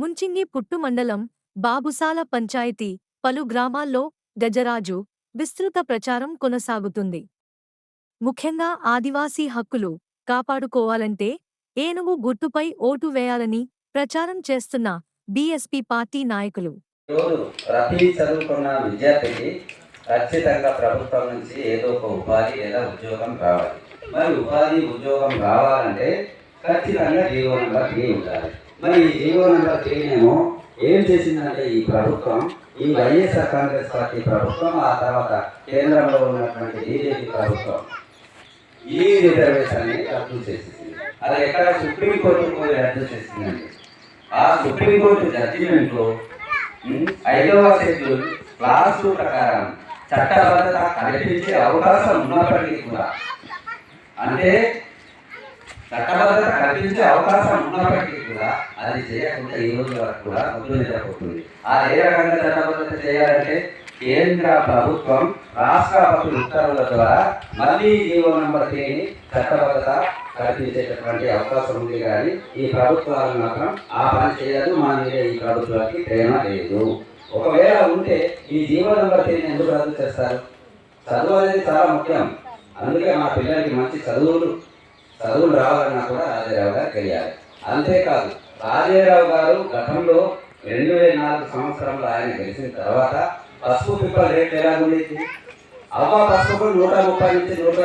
ముంచింగి పుట్టుమండలం బాబుసాల పంచాయతీ పలు గ్రామాల్లో గజరాజు విస్తృత ప్రచారం కొనసాగుతుంది. ముఖ్యంగా ఆదివాసీ హక్కులు కాపాడుకోవాలంటే ఏనుగు గుర్తుపై ఓటు వేయాలని ప్రచారం చేస్తున్న బీఎస్పీ పార్టీ నాయకులు. ఈరోజు చదువుకున్న విద్యార్థికి ఖచ్చితంగా ప్రభుత్వం నుంచి ఏదో ఒక ఉపాధి లేదా ఉద్యోగం రావాలి. మరి ఉపాధి ఉద్యోగం రావాలంటే ఖచ్చితంగా జీవో నెంబర్ త్రీ ఉండాలి. మరి ఈ జీవో నెంబర్ త్రీనేమో ఏం చేసిందంటే ఈ ప్రభుత్వం ఈ వైఎస్ఆర్ కాంగ్రెస్ పార్టీ ప్రభుత్వం ఆ తర్వాత కేంద్రంలో ఉన్నటువంటి బీజేపీ ప్రభుత్వం ఈ రిజర్వేషన్ రద్దు చేసింది. అది ఎక్కడ సుప్రీంకోర్టు పోయి రద్దు చేసిందండి? ఆ సుప్రీంకోర్టు జడ్జిమెంట్లో ఐదవ షెడ్యూల్ క్లాస్ టూ ప్రకారం చట్టబద్ధత కల్పించే అవకాశం ఉన్నప్పటికీ కూడా. అంటే చట్టబద్ధత కల్పించే అవకాశం ఉన్నప్పటికీ అది చేయకుండా ఈ రోజు వరకు కూడా ముందు నిద్రపోతుంది. ఆ ఏ రకంగా చట్టబద్ధత చేయాలంటే కేంద్ర ప్రభుత్వం రాష్ట్రపతి ఉత్తర్వుల ద్వారా మళ్ళీ జీవో నెంబర్ త్రీని చట్టబద్ధత కల్పించేటటువంటి అవకాశం ఉంది కానీ ఈ ప్రభుత్వాలు మాత్రం ఆ పని చేయదు మా మీద ఈ ప్రభుత్వానికి ప్రేమ లేదు. ఒకవేళ ఉంటే ఈ జీవో నెంబర్ త్రీని ఎందుకు రద్దు చేస్తారు? చదువు అనేది చాలా ముఖ్యం. అందుకే మా పిల్లలకి మంచి చదువులు చదువులు రావాలన్నా కూడా రాజారావు తెలియాలి. అంతేకాదు రాజారావు గారు గతంలో రెండు వేల నాలుగు సంవత్సరంలో ఆయన గెలిచిన తర్వాత పసుపు పిప్పల రేట్ ఎలా ఉండేది? అవ్వ పసుపు నూట ముప్పై నుంచి నూట